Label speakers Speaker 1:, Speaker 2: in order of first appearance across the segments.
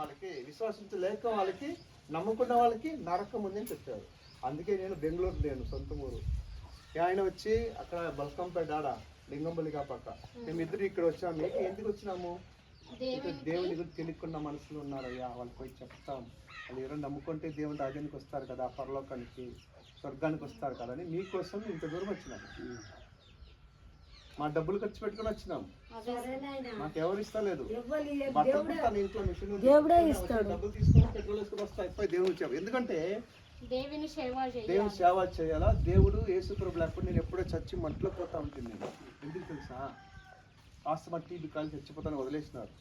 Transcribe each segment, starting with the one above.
Speaker 1: వాళ్ళకి విశ్వాసించలేక వాళ్ళకి నమ్ముకున్న వాళ్ళకి నరకం ఉందని చెప్పారు. అందుకే నేను బెంగళూరు నేను సొంత ఊరు. ఆయన వచ్చి అక్కడ బల్కంపేట ఆడ లింగంబలిగా పక్క మేమిద్దరు ఇక్కడ వచ్చాము మీకు ఎందుకు వచ్చినాము? దేవుని గురించి తెలియకున్న మనుషులు ఉన్నారయ్యా వాళ్ళకి పోయి చెప్తాం. వాళ్ళు ఎవరైనా నమ్ముకుంటే దేవుని రాజ్యానికి వస్తారు కదా పరలోకానికి స్వర్గానికి వస్తారు కదా అని మీకోసం ఇంత దూరం వచ్చినాము. మా డబ్బులు ఖర్చు పెట్టుకుని వచ్చినాం. మాకు ఎవరు ఇస్తలేదు.
Speaker 2: దేవుడే
Speaker 1: వచ్చి
Speaker 2: ఇస్తాడు.
Speaker 1: డబ్బులు తీసుకొని పెట్రోల్ వేసుకొని వస్తా అయిపోయి దేవుడు చెప్పు ఎందుకంటే
Speaker 3: దేవుని సేవ
Speaker 1: దేవుని
Speaker 3: చేయాలి?
Speaker 1: దేవుడు యేసు ప్రభు లేకపోతే నేను ఎప్పుడో చచ్చి మంటలో పోతా ఉంటుంది నేను. ఎందుకు తెలుసా? కాస్త మా టీబీ కాలు చచ్చిపోతాను వదిలేసినారు.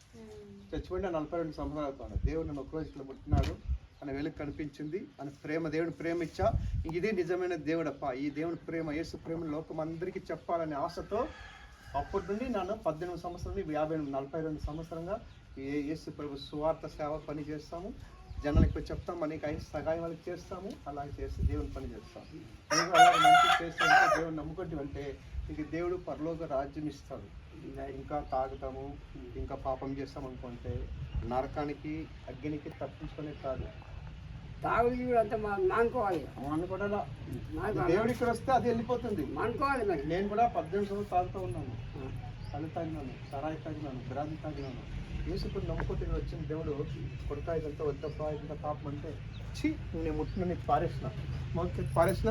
Speaker 1: చచ్చిపోయిన నలభై రెండు సంవత్సరాలు అవుతాను దేవుడు నన్ను ఒక రోజు ఇట్లా ముట్టినాడు. అని వెలుగు కనిపించింది. అని ప్రేమ దేవుని ప్రేమ ఇచ్చా. ఇదే నిజమైన దేవుడప్ప. ఈ దేవుని ప్రేమ యేసు ప్రేమ లోకం అందరికీ చెప్పాలనే ఆశతో అప్పటి నుండి నన్ను పద్దెనిమిది సంవత్సరం యాభై ఎనిమిది నలభై రెండు సంవత్సరంగా ఏ యేసు ప్రభు సువార్త సేవ పని చేస్తాము జనాలకు పోయి చెప్తాం మనకి అయిన సహాయం వాళ్ళకి చేస్తాము అలాగే చేసి దేవుని పని చేస్తాం. నువ్వు అలాగే మంచి చేస్తే దేవుని నమ్ముకుంటూ అంటే ఇక దేవుడు పరలోక రాజ్యం ఇస్తాడు. ఇంకా తాగుతాము ఇంకా పాపం చేస్తాం అనుకుంటే నరకానికి అగ్నికి తప్పించుకునే కాదు.
Speaker 2: తాగుడు అంతా మానుకోవాలి.
Speaker 1: అనుకోవడం దేవుడు ఇక్కడ వస్తే అది వెళ్ళిపోతుంది.
Speaker 2: మానుకోవాలి
Speaker 1: నేను కూడా పద్దెనిమిది సంవత్సరాలు తాగుతూ ఉన్నాను కళ్ళు తాగినాను సరాయి తాగినాను బ్రాంతి తాగినాను. యేసుకుని నమ్ముకుంటే వచ్చిన దేవుడు కొడుకా ఇదంతా వద్దప్పా ఇదంతా పాపం అంటే ఛీ నేను ముట్టిన నీకు పారేసిన. మొదటి పారేసిన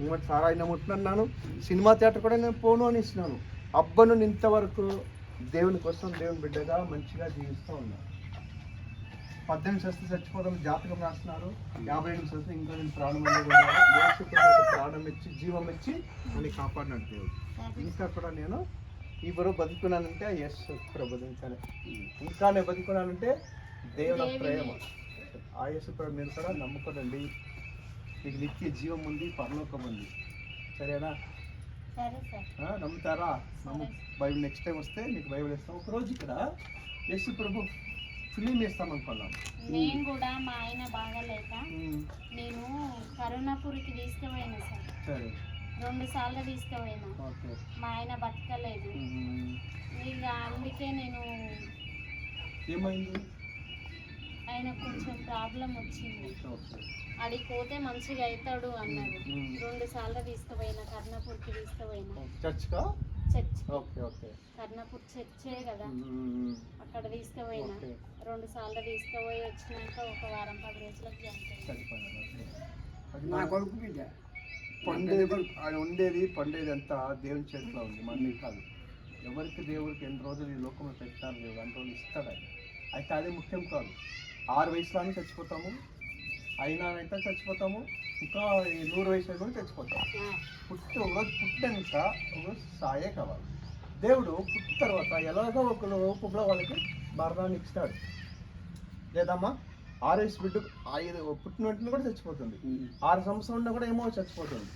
Speaker 1: ఇంకోటి ఆయన ముట్టినన్నాను సినిమా థియేటర్ కూడా నేను పోను అని ఇచ్చినాను అబ్బను ఇంతవరకు దేవుని కోసం దేవుని బిడ్డగా మంచిగా జీవిస్తూ ఉన్నాను పద్దెనిమిది శాస్త్రం చచ్చిపోవడం జాతకం రాస్తున్నారు. యాభై ఎనిమిది శాస్త్రం ఇంకా నేను ప్రాణం ప్రాణం ఇచ్చి జీవం ఇచ్చి నన్ను కాపాడినాడు దేవుడు. ఇంకా కూడా నేను ఈ బరువు బతుకున్నానంటే ఎస్ ఇంకానే ఇంకా నేను బతుకున్నానంటే దేవుని ప్రేమ. ఆ యేసు ప్రభు మీరు కూడా నమ్ముకోనండి మీకు నిత్య జీవం ఉంది పరలోకం ఉంది. సరేనా?
Speaker 3: సరే సార్.
Speaker 1: ఆ, నమ్ముతారా? నమ్ము. బైబిల్ నెక్స్ట్ టైం వస్తే మీకు బైబిల్ ఇస్తాం ఒక రోజు ఇక్కడ యేసు ప్రభు ఫిలిం వేస్తాం అనుకున్నాం.
Speaker 3: నేను కూడా మా ఆయన బాగాలేక నేను కరుణాపూర్కి తీసుకుపోయినా సార్.
Speaker 1: సరే.
Speaker 3: రెండు సార్లు తీసుకుపోయినా మా ఆయన బతకలేదు. ఇక అందుకే నేను
Speaker 1: ఏమైంది?
Speaker 3: ఆయన కొంచెం ప్రాబ్లం వచ్చింది. అడిగి పోతే మంచిగా అవుతాడు అన్నాడు. రెండు సార్లు తీసుకుపోయినా కర్ణపూర్కి తీసుకుపోయినా. చర్చ్. కర్ణపూర్ చర్చే కదా. అక్కడ తీసుకుపోయినా. రెండు సార్లు తీసుకుపోయి వచ్చినాక ఒక వారం పది రోజులకు చనిపోయింది
Speaker 2: నా కొడుకు బిడ్డ.
Speaker 1: పండేది. ఆయన ఉండేది పండేది అంతా దేవుని చేతిలో ఉంది మన కాదు. ఎవరికి దేవుడికి ఎన్ని రోజులు ఈ లోకంలో పెట్టారు దేవుడు అంత రోజులు ఇస్తాడు ఆయన. అయితే అది ముఖ్యం కాదు. ఆరు వయసులోనే చచ్చిపోతాము అయినా అయితే చచ్చిపోతాము ఇంకా ఈ నూరు వయసులో కూడా చచ్చిపోతాం పుట్టి ఒకరోజు పుట్టినాక ఒకరోజు సాయే కావాలి. దేవుడు పుట్టిన తర్వాత ఎలాగో ఒక రూపంలో వాళ్ళకి మరణాన్ని ఇస్తాడు. లేదమ్మా? ఆరు వయసు బిడ్డ ఐదు పుట్టిన వెంటనే కూడా చచ్చిపోతుంది. ఆరు సంవత్సరం ఉన్నా కూడా ఏమో చచ్చిపోతుంది.